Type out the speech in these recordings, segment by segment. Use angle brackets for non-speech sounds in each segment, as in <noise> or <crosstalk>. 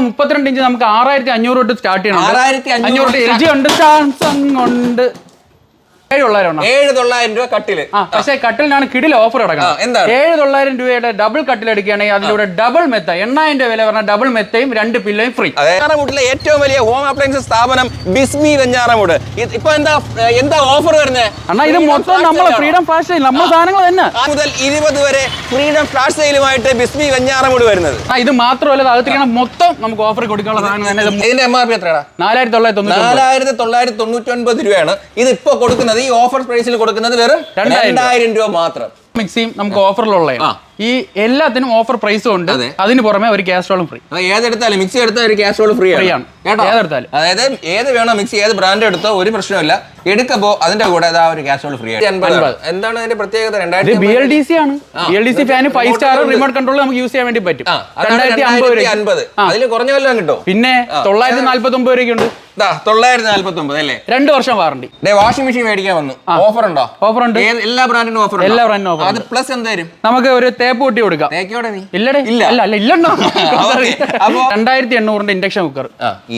മുപ്പത്തിരണ്ട് ഇഞ്ച് നമുക്ക് ആറായിരത്തി അഞ്ഞൂറ് തൊട്ട് സ്റ്റാർട്ട് ചെയ്യണം 6500 അഞ്ഞൂറ്. എൽ ജി ഉണ്ട് സാംസങ് ഉണ്ട്. ഏഴ് തൊള്ളായിരം ഏഴ് തൊള്ളായിരം രൂപ കട്ടിൽ ആ പക്ഷേ കട്ടിലിനാണ് കിടിൽ ഓഫർ കിടക്കുന്നത് എന്താണ്? ഏഴ് തൊള്ളായിരം രൂപയുടെ ഡബിൾ കട്ടിൽ എടുക്കുകയാണെങ്കിൽ അതിലൂടെ ഡബിൾ മെത്ത എണ്ണായിരം രൂപ വില പറഞ്ഞ ഡബിൾ മെത്തയും രണ്ട് പില്ലയും ഫ്രീ വെഞ്ഞാറമൂട്ടിലെ ഏറ്റവും വലിയ ഹോം അപ്ലയൻസ് സ്ഥാപനം ബിസ്മി വെഞ്ഞാറമൂട് ഇപ്പൊ എന്താ എന്താ ഓഫർ വരുന്നത് അണ്ണാ ഇത് മൊത്തം നമ്മളെ ഫ്രീഡം ഫാസ്റ്റ് നമ്മുടെ സാധനങ്ങൾ തന്നെ. മുതൽ ഇരുപത് വരെ ഫ്രീഡം ഫ്ലാഷ് സെയിലുമായിട്ട് ബിസ്മി വെഞ്ഞാറമൂട് വരുന്നത്. ഇത് മാത്രമല്ല അകത്തിരിക്കണം മൊത്തം നമുക്ക് ഓഫർ കൊടുക്കാനുള്ള സാധനം തന്നെ. ഇത് ഇതിന്റെ എം ആർ പി എത്രയാണ്? നാലായിരത്തി തൊള്ളായിരത്തി തൊണ്ണൂറ്റി രൂപയാണ് ഇത് ഇപ്പൊ കൊടുക്കുന്നത്. ഈ ഓഫർ പ്രൈസിൽ കൊടുക്കുന്നത് വെറും രണ്ടായിരം രൂപ. മാത്രം മിക്സിയും നമുക്ക് ഓഫറിലുള്ള. ഈ എല്ലാത്തിനും ഓഫർ പ്രൈസും ഉണ്ട്. അതെ. അതിന് പുറമെ ഒരു കാസ്ട്രോളും ഫ്രീ ഏതെടുത്താലും മിക്സി എടുത്താൽ ഒരു കാസ്ട്രോൾ ഫ്രീ ആണ്. കേട്ടോ? ഏതെടുത്താലും. അതായത് ഏത് വേണോ മിക്സി ഏത് ബ്രാൻഡ് എടുത്തോ ഒരു പ്രശ്നമില്ല എടുക്കുമ്പോ അതിന്റെ കൂടെ അതാ ഒരു കാസ്ട്രോൾ ഫ്രീ ആണ്. എന്താണ് അതിന്റെ പ്രത്യേകത? രണ്ടായിരത്തി ബി എൽ ഡി സി ആണ്. ആ. B L D C fan five star remote control നമുക്ക് യൂസ് ചെയ്യാൻ വേണ്ടി പറ്റും. ആ, രണ്ടായിരത്തി അമ്പത് ആ. അതിൽ കുറഞ്ഞ വല്ലതും കിട്ടും പിന്നെ തൊള്ളായിരത്തി നാല്പത്തി ഒമ്പത് രൂപയ്ക്കുണ്ട് തൊള്ളായിരത്തി നാല്പത്തി ഒമ്പത് അല്ലേ? രണ്ട് വർഷം വാറണ്ടി വാഷിംഗ് മെഷീൻ മേടിക്കാൻ വന്നു. ഓഫർ ഉണ്ടോ? ഓഫർ ഉണ്ട്. എല്ലാ ബ്രാൻഡിനും ഓഫർ എല്ലാ ബ്രാൻഡിനും ഓഫർ അത് പ്ലസ് എന്തായാലും നമുക്ക് ഒരു തേപ്പ് കൂട്ടി കൊടുക്കാം. ഇല്ലടേ. ഇല്ല. അല്ല അല്ല ഇല്ലണ്ടോ <laughs> <laughs> <laughs> രണ്ടായിരത്തി എണ്ണൂറിന്റെ ഇൻഡക്ഷൻ കുക്കർ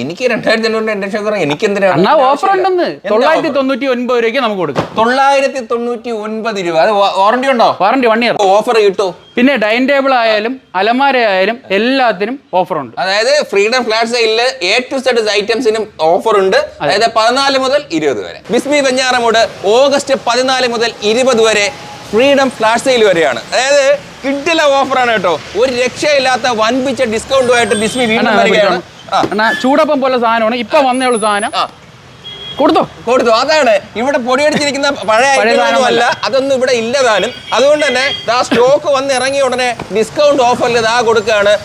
എനിക്ക് രണ്ടായിരത്തി എണ്ണൂറിന്റെ ഇൻഡക്ഷൻ കുക്കർ എനിക്ക് എന്തിനാണ് ഓഫർ ഉണ്ടെന്ന്. തൊള്ളായിരത്തി തൊണ്ണൂറ്റി ഒൻപത് രൂപയ്ക്ക് നമുക്ക് കൊടുക്കാം. തൊള്ളായിരത്തി തൊണ്ണൂറ്റി ഒൻപത് രൂപ. അത് വാറണ്ടി ഉണ്ടോ? വാറണ്ടി വൺ ഇയർ ഓഫർ കിട്ടും. പിന്നെ ഡൈനിങ് ടേബിൾ ആയാലും അലമാര ആയാലും എല്ലാത്തിനും ഓഫർ ഉണ്ട്. അതായത് ഫ്രീഡം ഫ്ലാറ്റ് സെയിലിൽ എ ടു സെഡ് ഐറ്റംസിനും ഓഫർ ഉണ്ട്. അതായത് പതിനാല് മുതൽ ഇരുപത് വരെ. ബിസ്മി വെഞ്ഞാറമൂട് ഓഗസ്റ്റ് പതിനാല് മുതൽ ഇരുപത് വരെ ഫ്രീഡം ഫ്ലാഷ് സെയിൽ വരെയാണ്. അതായത് കിഡില ഓഫറാണ് കേട്ടോ. ഒരു രക്ഷയില്ലാത്ത വൻപിച്ച ഡിസ്കൗണ്ടുമായിട്ട് ഡിസ്മി വീണ്ടും വരികയാണ്. ചൂടപ്പം പോലെ സാധനമാണ്. ഇപ്പൊ വന്നേയുള്ള സാധനം. കൊടുത്തു? കൊടുത്തു. അതാണ്. ഇവിടെ പൊടിയടിച്ചിരിക്കുന്ന പഴയ അല്ല. അതൊന്നും ഇവിടെ ഇല്ലതാനും. അതുകൊണ്ട് തന്നെ ആ സ്റ്റോക്ക് വന്നിറങ്ങിയ ഉടനെ ഡിസ്കൗണ്ട് ഓഫറിൽ ഇതാ കൊടുക്കുകയാണ്.